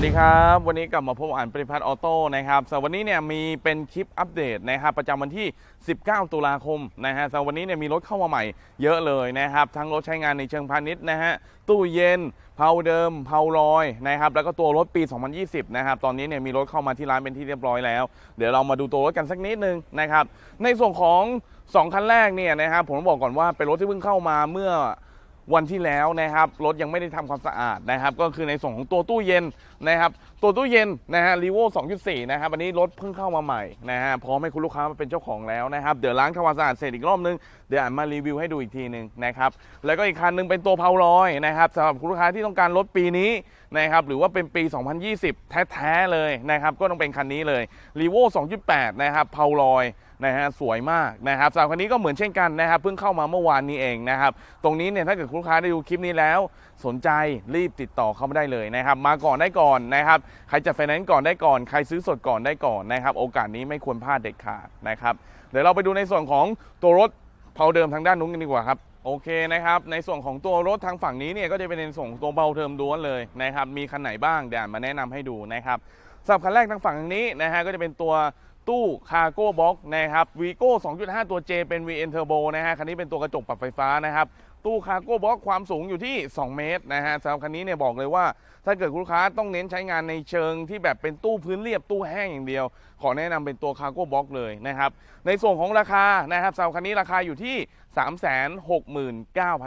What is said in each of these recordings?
วัสดีครับ วันนี้กลับมาพบอ่านปริพัฒน์ออโต้นะครับสวันนี้เนี่ยมีเป็นคลิปอัปเดตนะครับประจำวันที่ 19 ตุลาคมนะฮะสวันนี้เนี่ยมีรถเข้ามาใหม่เยอะเลยนะครับ ทั้งรถใช้งานในเชิงพาณิชย์นะฮะตู้เย็นเพาเดิมเพาลอยนะครับแล้วก็ตัวรถปี 2020 นะครับตอนนี้เนี่ยมีรถเข้ามาที่ร้านเป็นที่เรียบร้อยแล้ว เดี๋ยวเรามาดูตัวรถกันสักนิดนึงนะครับในส่วนของ 2 คันแรกเนี่ยนะครับผมบอกก่อนว่าเป็นรถที่เพิ่งเข้ามาเมื่อ วันที่แล้วนะครับรถยังไม่ได้ทำความสะอาดนะครับก็คือในส่วนของตัวตู้เย็นนะครับตัวตู้เย็นนะฮะรีโว่2.4 นะครับอันนี้รถเพิ่งเข้ามาใหม่นะฮะพร้อมให้คุณลูกค้ามาเป็นเจ้าของแล้วนะครับเดี๋ยวล้างทำความสะอาดเสร็จอีกรอบนึงเดี๋ยวอ่านมารีวิวให้ดูอีกทีหนึ่งนะครับแล้วก็อีกคันหนึงเป็นตัวเพาลอยนะครับสำหรับคุณลูกค้าที่ต้องการรถปีนี้นะครับหรือว่าเป็นปี 2020 แท้ๆเลยนะครับก็ต้องเป็นคันนี้เลยรีโว่2.8 นะครับเพาลอย นะฮะสวยมากนะครับสาวคันนี้ก็เหมือนเช่นกันนะครับเพิ่งเข้ามาเมื่อวานนี้เองนะครับตรงนี้เนี่ยถ้าเกิดคุณลูกค้าได้ดูคลิปนี้แล้ว สนใจรีบติดต่อเข้ามาได้เลยนะครับมาก่อนได้ก่อนนะครับใครจะไฟแนนซ์ก่อนได้ก่อน ใครซื้อสดก่อนได้ก่อนนะครับโอกาสนี้ไม่ควรพลาดเด็ดขาดนะครับเดี๋ยวเราไปดูในส่วนของตัวรถเผาเดิมทางด้านนู้นกันดีกว่าครับโอเคนะครับ ในส่วนของตัวรถทางฝั่งนี้เนี่ยก็จะเป็นในส่วนของตัวเบาเทอมด้วนเลยนะครับ มีคันไหนบ้างเดี๋ยวมาแนะนำให้ดูนะครับสำหรับคันแรกทางฝั่งนี้นะฮะก็จะเป็นตัว ตู้คาร์โก้บ็อกนะครับวีโก้2.5 ตัว J เป็น VN Turbo นะฮะคันนี้เป็นตัวกระจกปรับไฟฟ้านะครับตู้คาร์โก้บ็อกความสูงอยู่ที่ 2 เมตรนะฮะสำหรับคันนี้เนี่ยบอกเลยว่า ถ้าเกิดลูกค้าต้องเน้นใช้งานในเชิงที่แบบเป็นตู้พื้นเรียบตู้แห้งอย่างเดียว ขอแนะนำเป็นตัวคาร์โก้บ็อกเลยนะครับในส่วนของราคานะครับสำหรับคันนี้ราคาอยู่ที่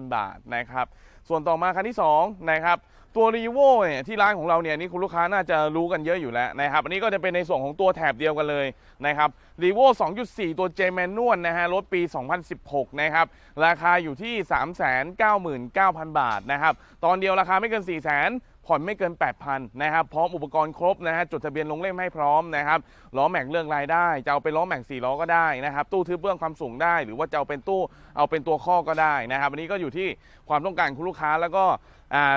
369,000 บาทนะครับ ส่วนต่อมาคันที่2นะครับตัวรีโวเนี่ยที่ร้านของเราเนี่ยนี่คุณลูกค้าน่าจะรู้กันเยอะอยู่แล้วนะครับอันนี้ก็จะเป็นในส่วนของตัวแถบเดียวกันเลยนะครับรีโว2.4 ตัว J แมนนวลนะฮะรถปี 2016 นะครับ ราคาอยู่ที่ 399,000 บาทนะครับ ตอนเดียวราคาไม่เกิน 4 0 0 0 0 ผ่อนไม่เกิน 8,000นะครับพร้อมอุปกรณ์ครบนะฮะจดทะเบียนลงเล่มให้พร้อมนะครับล้อแม็กเรื่องรายได้ จะเอาเป็นล้อแม็ก4ล้อก็ได้นะครับตู้ทึบเบื้องความสูงได้ หรือว่าจะเอาเป็นตู้เอาเป็นตัวข้อก็ได้นะครับอันนี้ก็อยู่ที่ความต้องการคุณลูกค้าแล้วก็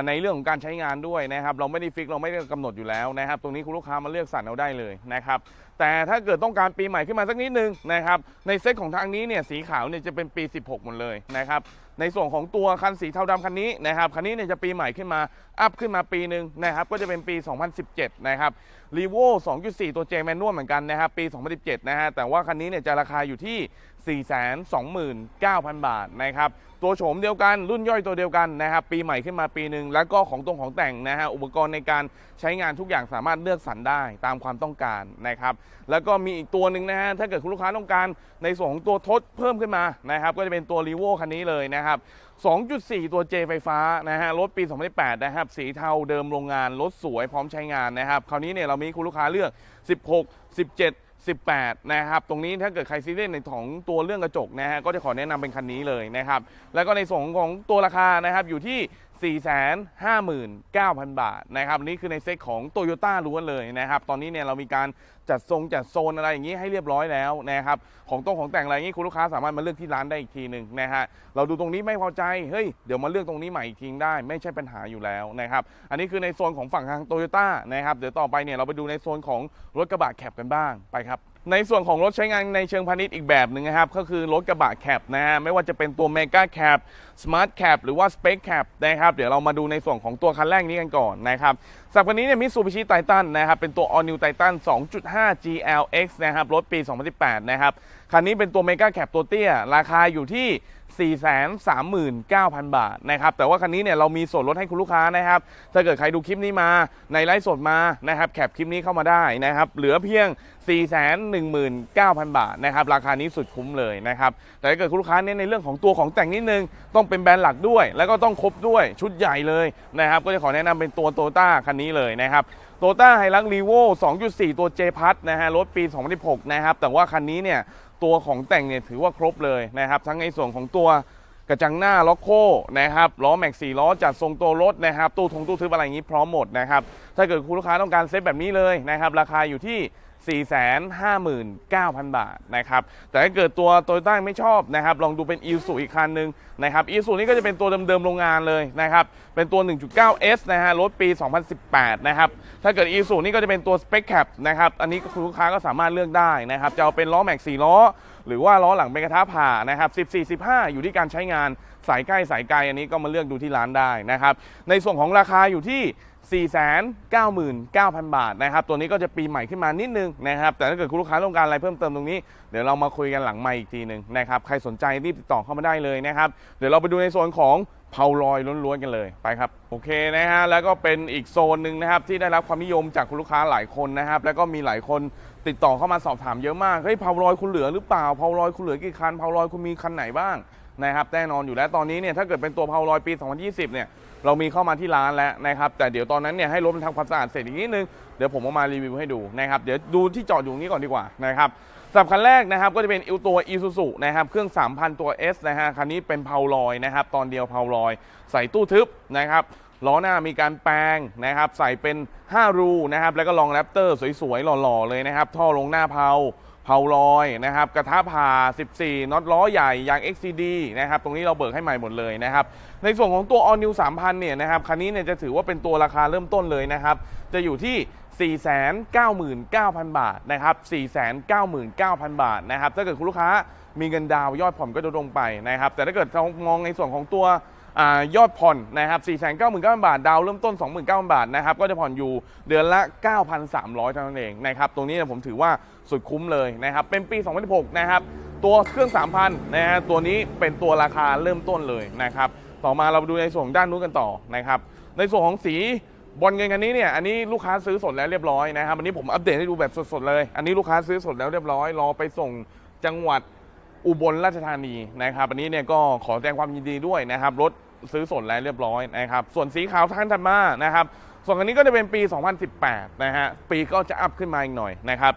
ในเรื่องของการใช้งานด้วยนะครับเราไม่ได้ฟิกเราไม่ได้กำหนดอยู่แล้วนะครับตรงนี้คุณลูกค้ามาเลือกสรรเอาได้เลยนะครับ แต่ถ้าเกิดต้องการปีใหม่ขึ้นมาสักนิดนึงนะครับในเซตของทางนี้เนี่ยสีขาวเนี่ยจะเป็นปี 16 หมดเลยนะครับในส่วนของตัวคันสีเทาดำคันนี้นะครับคันนี้เนี่ยจะปีใหม่ขึ้นมาอัพขึ้นมาปีหนึ่งนะครับก็จะเป็นปี 2017 นะครับรีโว2.4 ตัวเจแมนนวลเหมือนกันนะครับปี 2017 นะฮะแต่ว่าคันนี้เนี่ยจะราคาอยู่ที่ 429,000 บาทนะครับตัวโฉมเดียวกันรุ่นย่อยตัวเดียวกันนะครับปีใหม่ขึ้นมาปีหนึ่งแล้วก็ของตรงของแต่งนะฮะอุปกรณ์ในการใช้งานทุกอย่างสามารถเลือกสรรได้ตามความต้องการนะครับแล้วก็มีอีกตัวหนึ่งนะฮะถ้าเกิดคุณลูกค้าต้องการในส่วนของตัวทดเพิ่มขึ้นมานะครับก็จะเป็นตัวรีโวคันนี้เลยนะครับ2.4 ตัว J ไฟฟ้านะฮะรถปี 2018นะครับ สีเทาเดิมโรงงานรถสวยพร้อมใช้งานนะครับ คราวนี้เนี่ยเรามีคุณลูกค้าเลือก 16 17 18 นะครับ ตรงนี้ถ้าเกิดใครซีเรียสในของตัวเรื่องกระจกนะฮะก็จะขอแนะนำเป็นคันนี้เลยนะครับ แล้วก็ในส่วนของตัวราคานะครับอยู่ที่ 459,000 บาทนะครับนี่คือในเซ็ตของโตโยต้าล้วนเลยนะครับ ตอนนี้เนี่ยเรามีการจัดทรงจัดโซนอะไรอย่างนี้ให้เรียบร้อยแล้วนะครับ ของตรงของแต่งอะไรอย่างนี้คุณลูกค้าสามารถมาเลือกที่ร้านได้อีกทีหนึ่งนะฮะเราดูตรงนี้ไม่พอใจเฮ้ยเดี๋ยวมาเลือกตรงนี้ใหม่อีกทีได้ ไม่ใช่ปัญหาอยู่แล้วนะครับอันนี้คือในโซนของฝั่งทางโตโยต้านะครับเดี๋ยวต่อไปเนี่ยเราไปดูในโซนของรถกระบะแคปกันบ้างไปครับ ในส่วนของรถใช้งานในเชิงพาณิชย์อีกแบบหนึ่งนะครับ ก็คือรถกระบะแคปนะฮะไม่ว่าจะเป็นตัว m มก a แคป Smart cab หรือว่า Spec Cap นะครับ เดี๋ยวเรามาดูในส่วนของตัวคันแรกนี้กันก่อนนะครับ สำหรับคันนี้เนี่ยมิ t ูบิชิไททันนะครับเป็นตัว All New Titan 2.5 GLX นะครับรถปี 2018 นะครับคันนี้เป็นตัว Mega Cap ตัวเตี้ย ราคาอยู่ที่ 439,000 บาทนะครับแต่ว่าคันนี้เนี่ยเรามีส่วนลดให้คุณลูกค้านะครับถ้าเกิดใครดูคลิปนี้มาในไลฟ์สดมานะครับแคปคลิปนี้เข้ามาได้นะครับเหลือเพียง 419,000 บาทนะครับราคานี้สุดคุ้มเลยนะครับแต่ถ้าเกิดคุณลูกค้าเน้นในเรื่องของตัวของแต่งนิดนึง ต้องเป็นแบรนด์หลักด้วย แล้วก็ต้องครบด้วยชุดใหญ่เลยนะครับก็จะขอแนะนำเป็นตัวโตต้าคันนี้เลยนะครับโตต้าไฮรักรีโว2.4 ตัว J พัทนะฮะรถปี 2016 นะครับ แต่ว่าคันนี้เนี่ยตัวของแต่งเนี่ยถือว่าครบเลยนะครับ ทั้งในส่วนของตัวกระจังหน้าล็อกโคนะครับล้อแม็กซี่ล้อจัดทรงตัวรถนะครับตู้ทงตู้ทึบอะไรอย่างนี้พร้อมหมดนะครับถ้าเกิดคุณลูกค้าต้องการเซตแบบนี้เลยนะครับราคาอยู่ที่ 459,000 บาทนะครับ แต่ถ้าเกิดตัวโตโยต้าไม่ชอบนะครับ ลองดูเป็นอีซูอีกคันหนึ่งนะครับอีซูนี่ก็จะเป็นตัวเดิมๆโรงงานเลยนะครับ เป็นตัว 1.9S นะฮะ รถปี 2018 นะครับ ถ้าเกิดอีซูนี่ก็จะเป็นตัว Spec Cap นะครับ อันนี้คุณลูกค้าก็สามารถเลือกได้นะครับ จะเอาเป็นล้อแม็ก4ล้อ หรือว่าล้อหลังเป็นกระทะผ่านะครับ 14 15 อยู่ที่การใช้งานสายใกล้สายไกลอันนี้ก็มาเลือกดูที่ร้านได้นะครับ ในส่วนของราคาอยู่ที่499,000 บาทนะครับตัวนี้ก็จะปีใหม่ขึ้นมานิดนึงนะครับแต่ถ้าเกิดคุณลูกค้าต้องการอะไรเพิ่มเติมตรงนี้ เดี๋ยวเรามาคุยกันหลังใหม่อีกทีหนึ่งนะครับใครสนใจรีบติดต่อเข้ามาได้เลยนะครับเดี๋ยวเราไปดูในส่วนของ เผาลอยล้วนๆกันเลยไปครับโอเคนะฮะแล้วก็เป็นอีกโซนหนึ่งนะครับที่ได้รับความนิยมจากคุณลูกค้าหลายคนนะครับ แล้วก็มีหลายคนติดต่อเข้ามาสอบถามเยอะมากเฮ้ยเผาลอยคุณเหลือหรือเปล่าเผาลอยคุณเหลือกี่คันเผาลอยคุณมีคันไหนบ้างนะครับแน่นอนอยู่แล้วตอนนี้เนี่ยถ้าเกิดเป็นตัวเผาลอยปี 2020 เนี่ย เรามีเข้ามาที่ร้านแล้วนะครับ แต่เดี๋ยวตอนนั้นเนี่ยให้รถมันทำความสะอาดเสร็จอีกนิดนึง เดี๋ยวผมเอามารีวิวให้ดูนะครับ เดี๋ยวดูที่จอดอยู่นี้ก่อนดีกว่านะครับสำหรับคันแรกนะครับก็จะเป็นอิวตัว i s u z u นะครับเครื่อง 3,000 ตัว S นะฮะคันนี้เป็นเพาลอยนะครับตอนเดียวเพาลอย ใส่ตู้ทึบนะครับล้อหน้ามีการแปลงนะครับใส่เป็น 5 รูนะครับแล้วก็รองแรปเตอร์สวยๆหล่อๆเลยนะครับท่อลงหน้าเพา เพาลอยนะครับกระทะผ่า 14 น็อตล้อใหญ่ยาง XCD นะครับตรงนี้เราเบิกให้ใหม่หมดเลยนะครับในส่วนของตัว All New 3000 เนี่ยนะครับคันนี้เนี่ยจะถือว่าเป็นตัวราคาเริ่มต้นเลยนะครับจะอยู่ที่ 499,000 บาทนะครับ499,000 บาทนะครับถ้าเกิดคุณลูกค้ามีเงินดาวยอดผ่อนก็จะลงไปนะครับแต่ถ้าเกิดเรามองในส่วนของตัว ยอดผ่อนนะครับ 499,000 บาท ดาวเริ่มต้น 29,000 บาทนะครับ ก็จะผ่อนอยู่เดือนละ 9,300 เท่านั้นเองนะครับ ตรงนี้ผมถือว่าสุดคุ้มเลยนะครับ เป็นปี 2016 นะครับ ตัวเครื่อง 3,000 นะฮะ ตัวนี้เป็นตัวราคาเริ่มต้นเลยนะครับ ต่อมาเราดูในส่วนของด้านนู้นกันต่อนะครับ ในส่วนของสีบอลเงินคันนี้เนี่ย อันนี้ลูกค้าซื้อสดแล้วเรียบร้อยนะครับ อันนี้ผมอัปเดตให้ดูแบบสดๆเลย อันนี้ลูกค้าซื้อสดแล้วเรียบร้อย รอไปส่งจังหวัด อุบลราชธานีนะครับอันนี้เนี่ยก็ขอแสดงความยินดีด้วยนะครับรถซื้อสดแล้วเรียบร้อยนะครับส่วนสีขาวท่านถัดมานะครับส่วนอันนี้ก็จะเป็นปี 2018 นะฮะปีก็จะอัพขึ้นมาอีกหน่อยนะครับ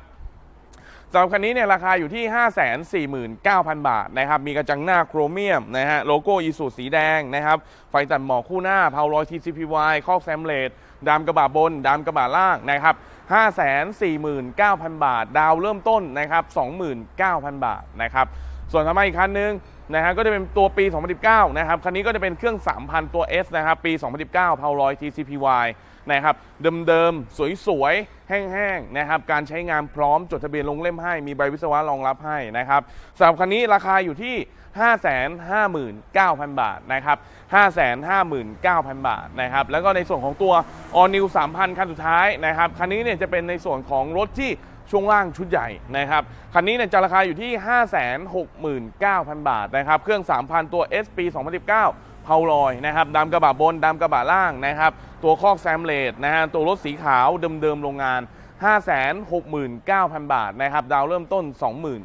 สำหรับคันนี้เนี่ยราคาอยู่ที่ 549,000 บาทนะครับ มีกระจังหน้าโครเมียมนะฮะ โลโก้อีสูสีแดงนะครับ ไฟตัดหมอกคู่หน้าเพาลอย TCPY คอกแซมเลดดามกระบะบน ดามกระบะล่างนะครับ 549,000 บาท ดาวเริ่มต้นนะครับ 29,000 บาทนะครับ ส่วนทำไมาอีกคันนึงนะฮะก็จะเป็นตัวปี 2019 นะครับ คันนี้ก็จะเป็นเครื่อง 3,000 ตัว S นะครับ ปี 2019 p o w e r o y TCPY นะครับ เดิมๆ สวยๆ แห้งๆ นะครับ การใช้งานพร้อมจดทะเบียนลงเล่มให้ มีใบวิศวะรองรับให้นะครับสำหรับคันนี้ราคาอยู่ที่ 559,000 บาทนะครับ 559,000 บาทนะครับ แล้วก็ในส่วนของตัว All New 3,000 คันสุดท้ายนะครับ คันนี้เนี่ยจะเป็นในส่วนของรถที่ ช่วงล่างชุดใหญ่นะครับ คันนี้เนี่ยจะราคาอยู่ที่ 569,000 บาทนะครับ เครื่อง 3,000 ตัว S ปี 2019เพาลอยนะครับดำกระบะบนดำกระบะล่างนะครับ ตัวคอกแซมเลดนะฮะตัวรถสีขาวเดิมๆโรงงาน569,000 บาทนะครับดาวเริ่มต้น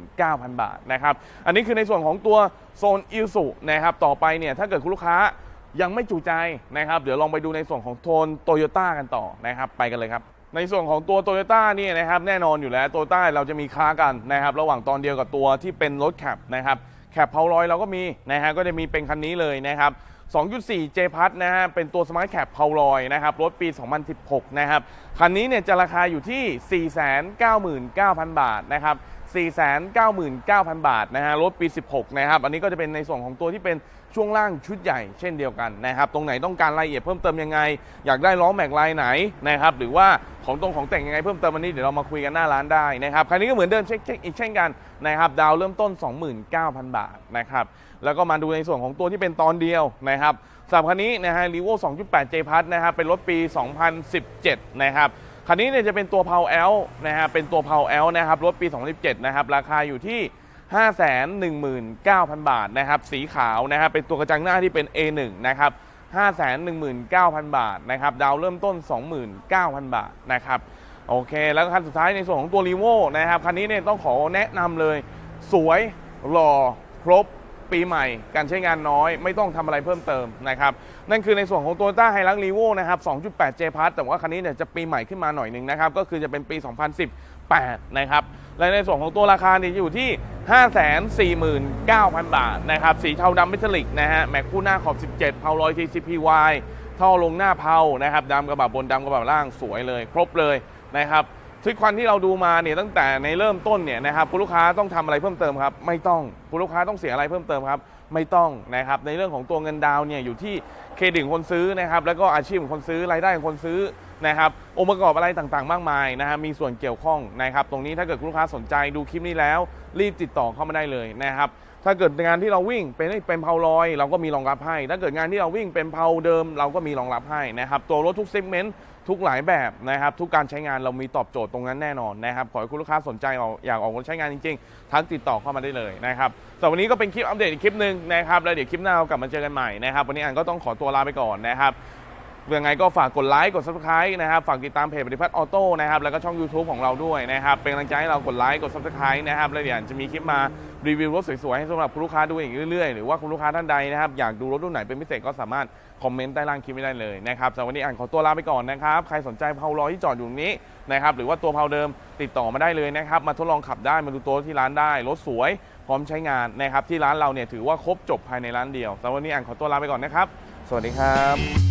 29,000 บาทนะครับอันนี้คือในส่วนของตัวโซนอิลสุนะครับต่อไปเนี่ยถ้าเกิดคุณลูกค้ายังไม่จุใจนะครับ เดี๋ยวลองไปดูในส่วนของโทนโตโยต้ากันต่อนะครับ ไปกันเลยครับ ในส่วนของตัวโตโยต้านี่นะครับแน่นอนอยู่แล้วโตโยต้าเราจะมีค้ากันนะครับระหว่างตอนเดียวกับตัวที่เป็นรถแคปนะครับแคปเพาลอยเราก็มีนะฮะก็จะมีเป็นคันนี้เลยนะครับ2.4 J พัทนะฮะเป็นตัวสมาร์ทแคปเพาลอยนะครับรถปี 2016 นะครับคันนี้เนี่ยจะราคาอยู่ที่ 499,000 บาทนะครับ 499,000 บาทนะฮะรถปี 16 นะครับ อันนี้ก็จะเป็นในส่วนของตัวที่เป็นช่วงล่างชุดใหญ่เช่นเดียวกันนะครับ ตรงไหนต้องการรายละเอียดเพิ่มเติมยังไง อยากได้ล้อแม็กลายไหนนะครับ หรือว่าของตรงของแต่งยังไงเพิ่มเติมวันนี้เดี๋ยวเรามาคุยกันหน้าร้านได้นะครับคันนี้ก็เหมือนเดิมเช็คอีกเช่นกันนะครับ ดาวเริ่มต้น 29,000 บาทนะครับ แล้วก็มาดูในส่วนของตัวที่เป็นตอนเดียวนะครับสำหรับคันนี้นะฮะ r ีโว2.8 J พัทนะครับ เป็นรถปี 2017 นะครับ คันนี้เนี่ยจะเป็นตัวเพาเอลนะฮะเป็นตัวเพาเอลนะครับรถปี 2017 นะครับ ราคาอยู่ที่ 519,000 บาทนะครับ สีขาวนะครับ เป็นตัวกระจังหน้าที่เป็น A1 นะครับ 519,000 บาทนะครับ ดาวเริ่มต้น 29,000 บาทนะครับ โอเค แล้วคันสุดท้ายในส่วนของตัวรีโวนะครับ คันนี้เนี่ยต้องขอแนะนำเลย สวยหล่อครบ ปีใหม่ การใช้งานน้อย ไม่ต้องทำอะไรเพิ่มเติมนะครับ นั่นคือในส่วนของ Toyota h i l u x r e v o นะครับ 2.8 J Plus แต่ว่าคันนี้เนี่ยจะปีใหม่ขึ้นมาหน่อยหนึ่งนะครับ ก็คือจะเป็นปี 2018 นะครับ และในส่วนของตัวราคาเนี่ยอยู่ที่ 549,000 บาทนะครับ สีเทาดำเมทัลลิกนะฮะ แม็กคู่หน้าขอบ 17 เพาลอย TCPY ท่อลงหน้าเพานะครับดำกระบะบนดำกระบะล่างสวยเลย ครบเลยนะครับ ทุกควันที่เราดูมาเนี่ยตั้งแต่ในเริ่มต้นเนี่ยนะครับคุณลูกค้าต้องทำอะไรเพิ่มเติมครับไม่ต้องคุณลูกค้าต้องเสียอะไรเพิ่มเติมครับไม่ต้องนะครับในเรื่องของตัวเงินดาวเนี่ยอยู่ที่เครดิตของคนซื้อนะครับแล้วก็อาชีพของคนซื้อรายได้ของคนซื้อนะครับองค์ประกอบอะไรต่างๆ มากมายนะฮะมีส่วนเกี่ยวข้องนะครับตรงนี้ถ้าเกิดคุณลูกค้าสนใจดูคลิปนี้แล้ว รีบติดต่อเข้ามาได้เลยนะครับถ้าเกิดงานที่เราวิ่งเป็นเป็นเพาลอย เราก็มีรองรับให้ ถ้าเกิดงานที่เราวิ่งเป็นเพาเดิม เราก็มีรองรับให้นะครับตัวรถทุกเซกเมนต์ ทุกหลายแบบนะครับทุกการใช้งานเรามีตอบโจทย์ตรงนั้นแน่นอนนะครับขอให้คุณลูกค้าสนใจออกอยากออกรถใช้งานจริงๆทักติดต่อเข้ามาได้เลยนะครับสำหรับวันนี้ก็เป็นคลิปอัปเดตอีกคลิปหนึ่งนะครับแล้วเดี๋ยวคลิปหน้าเรากลับมาเจอกันใหม่นะครับวันนี้อันก็ต้องขอตัวลาไปก่อนนะครับยังไงก็ฝากกดไลค์กด subscribe นะครับฝากติดตามเพจปฏิพัฒน์ออโต้นะครับแล้วก็ช่อง YouTube ของเราด้วยนะครับเป็นกำลังใจให้เรากดไลค์กด subscribe นะครับแล้วเดี๋ยวจะมีคลิปมารีวิวรถสวยๆให้สำหรับคุณลูกค้าดูอีกเรื่อยๆหรือว่าคุณลูกค้าท่านใดนะครับอยากดูรถรุ่นไหนเป็นพิเศษก็สามารถ คอมเมนต์ใต้ล่างคลิปไม่ได้เลยนะครับสำหรับวันนี้อ่านขอตัวลาไปก่อนนะครับ ใครสนใจเพาลอยที่จอดอยู่นี้นะครับหรือว่าตัวเพาเดิมติดต่อมาได้เลยนะครับ มาทดลองขับได้มาดูตัวที่ร้านได้รถสวย พร้อมใช้งานนะครับที่ร้านเราเนี่ยถือว่าครบจบภายในร้านเดียวสำหรับวันนี้อ่านขอตัวลาไปก่อนนะครับ สวัสดีครับ